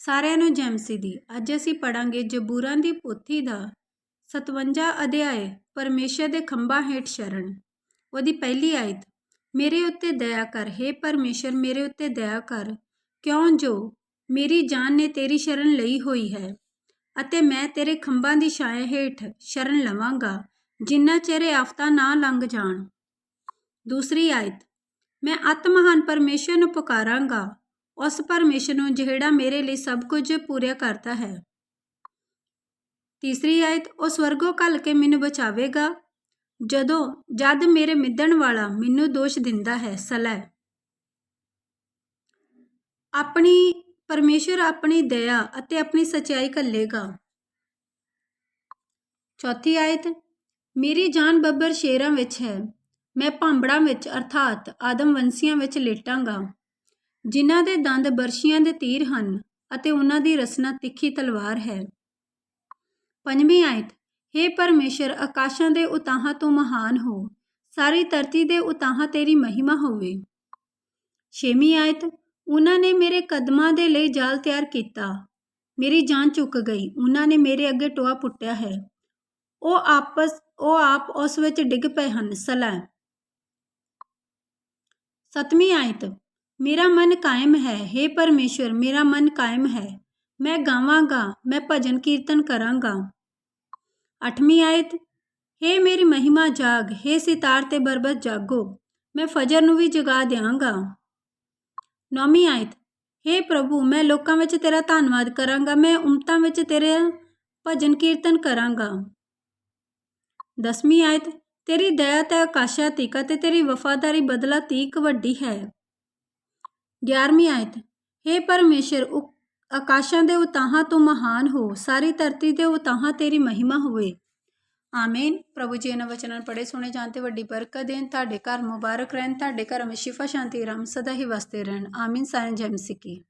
ਸਾਰਿਆਂ ਨੂੰ ਜੈਮਸੀ ਦੀ। ਅੱਜ ਅਸੀਂ ਪੜਾਂਗੇ ਜਬੂਰਾਂ ਦੀ ਪੋਥੀ ਦਾ 57 ਅਧਿਆਇ, ਪਰਮੇਸ਼ਰ ਦੇ ਖੰਭਾਂ ਹੇਠ ਸ਼ਰਨ। ਉਹਦੀ ਪਹਿਲੀ ਆਇਤ, ਮੇਰੇ ਉੱਤੇ ਦਇਆ ਕਰ हे ਪਰਮੇਸ਼ਰ, ਮੇਰੇ ਉੱਤੇ ਦਇਆ ਕਰ। ਕਿਉਂ ਜੋ ਮੇਰੀ ਜਾਨ ਨੇ ਤੇਰੀ ਸ਼ਰਨ ਲਈ ਹੋਈ ਹੈ ਅਤੇ ਮੈਂ ਤੇਰੇ ਖੰਭਾਂ ਦੀ ਛਾਇਆ ਹੇਠ ਸ਼ਰਨ ਲਵਾਂਗਾ, ਜਿੰਨਾ ਚਿਰ ਇਹ ਆਫਤਾਂ ਨਾ ਲੰਘ ਜਾਣ। ਦੂਸਰੀ ਆਇਤ, ਮੈਂ ਅਤ ਮਹਾਨ ਪਰਮੇਸ਼ਰ ਨੂੰ ਪੁਕਾਰਾਂਗਾ ਉਸ ਪਰਮੇਸ਼ਰ ਨੂੰ ਜਿਹੜਾ ਮੇਰੇ ਲਈ ਸਭ ਕੁਝ ਪੂਰਾ ਕਰਦਾ ਹੈ। ਤੀਸਰੀ ਆਇਤ, ਉਹ ਸਵਰਗੋਂ ਘੱਲ ਕੇ ਮੈਨੂੰ ਬਚਾਵੇਗਾ, ਜਦੋਂ ਜਦ ਮੇਰੇ ਮਿੱਧਣ ਵਾਲਾ ਮੈਨੂੰ ਦੋਸ਼ ਦਿੰਦਾ ਹੈ, ਸਲੈ। ਆਪਣੀ, ਪਰਮੇਸ਼ਰ ਆਪਣੀ ਦਇਆ ਅਤੇ ਆਪਣੀ ਸਚਾਈ ਕੱਲੇਗਾ ਚੌਥੀ ਆਇਤ, ਮੇਰੀ ਜਾਨ ਬੱਬਰ ਸ਼ੇਰਾਂ ਵਿੱਚ ਹੈ, ਮੈਂ ਭਾਂਬੜਾਂ ਵਿੱਚ, ਅਰਥਾਤ ਆਦਮ ਵੰਸੀਆਂ ਵਿੱਚ ਲੇਟਾਂਗਾ। ਜਿਨ੍ਹਾਂ ਦੇ ਦੰਦ ਬਰਸ਼ੀਆਂ ਦੇ ਤੀਰ ਹਨ ਅਤੇ ਉਹਨਾਂ ਦੀ ਰਸਨਾ ਤਿੱਖੀ ਤਲਵਾਰ ਹੈ। ਪੰਜਵੀਂ ਆਇਤ हे ਪਰਮੇਸ਼ਰ, ਆਕਾਸ਼ਾਂ ਦੇ ਉਤਾਹਾਂ ਤੋਂ ਮਹਾਨ ਹੋ। ਸਾਰੀ ਧਰਤੀ ਦੇ ਉਤਾਹਾਂ ਤੇਰੀ ਮਹਿਮਾ ਹੋਵੇ। ਛੇਵੀਂ ਆਇਤ, ਉਹਨਾਂ ਨੇ ਮੇਰੇ ਕਦਮਾਂ ਦੇ ਲਈ ਜਾਲ ਤਿਆਰ ਕੀਤਾ। ਮੇਰੀ ਜਾਨ ਚੁੱਕ ਗਈ। ਉਹਨਾਂ ਨੇ ਮੇਰੇ ਅੱਗੇ ਟੋਆ ਪੁੱਟਿਆ ਹੈ। ਉਹ ਆਪਸ, ਉਹ ਆਪ ਉਸ ਵਿੱਚ ਡਿੱਗ ਪਏ ਹਨ। ਸਲਾ ਸਤਵੀਂ ਆਇਤ ਮੇਰਾ ਮਨ ਕਾਇਮ ਹੈ हे ਪਰਮੇਸ਼ਰ ਮੇਰਾ ਮਨ ਕਾਇਮ ਹੈ ਮੈਂ ਗਾਵਾਂਗਾ ਮੈਂ ਭਜਨ ਕੀਰਤਨ ਕਰਾਂਗਾ ਅੱਠਵੀਂ ਆਇਤ हे ਮੇਰੀ ਮਹਿਮਾ ਜਾਗ हे ਸਿਤਾਰ ਤੇ ਬਰਬਤ ਜਾਗੋ ਮੈਂ ਫਜਰ ਨੂੰ ਵੀ ਜਗਾ ਦਿਆਂਗਾ ਨੌਵੀਂ ਆਇਤ हे ਪ੍ਰਭੂ ਮੈਂ ਲੋਕਾਂ ਵਿੱਚ ਤੇਰਾ ਧੰਨਵਾਦ ਕਰਾਂਗਾ ਮੈਂ ਉਮਤਾਂ ਵਿੱਚ ਤੇਰੇ ਭਜਨ ਕੀਰਤਨ ਕਰਾਂਗਾ ਦਸਵੀਂ ਆਇਤ ਤੇਰੀ ਦਇਆ ਤੇ ਆਕਾਸ਼ਾਂ ਤੀਕ ਅਤੇ ਤੇਰੀ ਵਫਾਦਾਰੀ ਬਦਲਾ ਤੀਕ ਵੱਡੀ ਹੈ 11ਵੀਂ ਆਇਤ हे ਪਰਮੇਸ਼ਰ ਆਕਾਸ਼ਾਂ ਦੇ ਉਤਾਹਾਂ ਤੋਂ ਮਹਾਨ ਹੋ, ਸਾਰੀ ਧਰਤੀ ਦੇ ਉਤਾਹਾਂ ਤੇਰੀ ਮਹਿਮਾ ਹੋਵੇ। ਆਮੀਨ। ਪ੍ਰਭੂ ਜੀ ਇਹਨਾਂ ਵਚਨਾਂ ਪੜੇ ਸੁਣੇ ਜਾਣ ਤੇ ਵੱਡੀ ਬਰਕਤ ਦੇਣ। ਤੁਹਾਡੇ ਘਰ ਮੁਬਾਰਕ ਰਹਿਣ, ਤੁਹਾਡੇ ਘਰ ਵਿੱਚ ਸ਼ਿਫਾ, ਸ਼ਾਂਤੀ ਰਾਮ ਸਦਾ ਹੀ ਵਸਦੇ ਰਹਿਣ। ਆਮੀਨ। ਸਾਰਿਆਂ ਜੈ ਮਸੀਹ ਕੀ।